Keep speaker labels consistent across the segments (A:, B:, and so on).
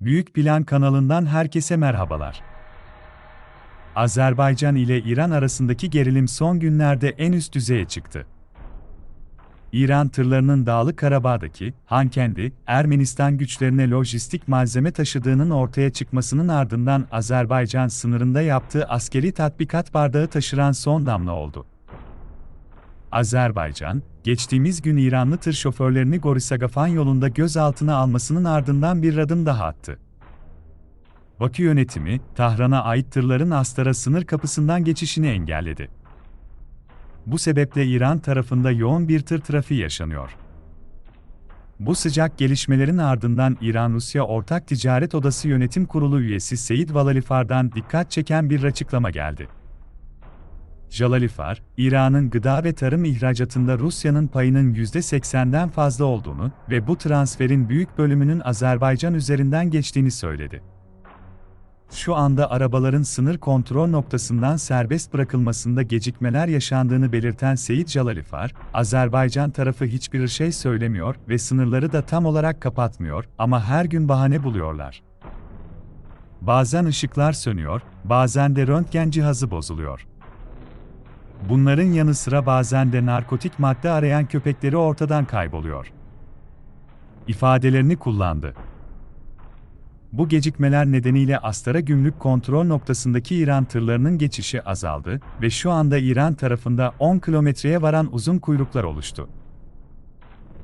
A: Büyük Plan kanalından herkese merhabalar. Azerbaycan ile İran arasındaki gerilim son günlerde en üst düzeye çıktı. İran tırlarının Dağlık Karabağ'daki Hankendi, Ermenistan güçlerine lojistik malzeme taşıdığının ortaya çıkmasının ardından Azerbaycan sınırında yaptığı askeri tatbikat bardağı taşıran son damla oldu. Azerbaycan, geçtiğimiz gün İranlı tır şoförlerini Gorisagafan yolunda gözaltına almasının ardından bir adım daha attı. Bakü yönetimi, Tahran'a ait tırların Astara sınır kapısından geçişini engelledi. Bu sebeple İran tarafında yoğun bir tır trafiği yaşanıyor. Bu sıcak gelişmelerin ardından İran-Rusya Ortak Ticaret Odası Yönetim Kurulu üyesi Seyit Valalifar'dan dikkat çeken bir açıklama geldi. Jalalifar, İran'ın gıda ve tarım ihracatında Rusya'nın payının %80'den fazla olduğunu ve bu transferin büyük bölümünün Azerbaycan üzerinden geçtiğini söyledi. Şu anda arabaların sınır kontrol noktasından serbest bırakılmasında gecikmeler yaşandığını belirten Seyit Jalalifar, Azerbaycan tarafı hiçbir şey söylemiyor ve sınırları da tam olarak kapatmıyor ama her gün bahane buluyorlar. Bazen ışıklar sönüyor, bazen de röntgen cihazı bozuluyor. Bunların yanı sıra bazen de narkotik madde arayan köpekleri ortadan kayboluyor. ifadelerini kullandı. Bu gecikmeler nedeniyle Astara gümrük kontrol noktasındaki İran tırlarının geçişi azaldı ve şu anda İran tarafında 10 kilometreye varan uzun kuyruklar oluştu.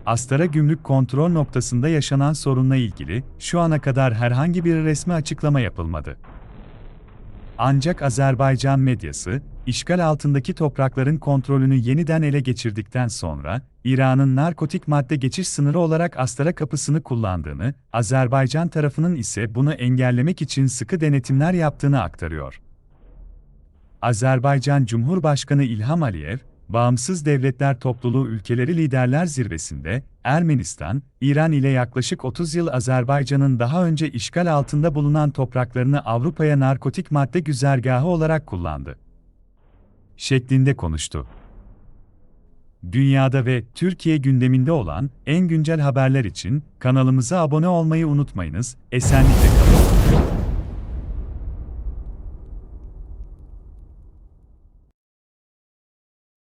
A: Astara gümrük kontrol noktasında yaşanan sorunla ilgili şu ana kadar herhangi bir resmi açıklama yapılmadı. Ancak Azerbaycan medyası, işgal altındaki toprakların kontrolünü yeniden ele geçirdikten sonra, İran'ın narkotik madde geçiş sınırı olarak Astara kapısını kullandığını, Azerbaycan tarafının ise bunu engellemek için sıkı denetimler yaptığını aktarıyor. Azerbaycan Cumhurbaşkanı İlham Aliyev, Bağımsız Devletler Topluluğu Ülkeleri Liderler Zirvesi'nde, Ermenistan, İran ile yaklaşık 30 yıl Azerbaycan'ın daha önce işgal altında bulunan topraklarını Avrupa'ya narkotik madde güzergahı olarak kullandı. Şeklinde konuştu. Dünyada ve Türkiye gündeminde olan en güncel haberler için kanalımıza abone olmayı unutmayınız. Esenlikle kalın.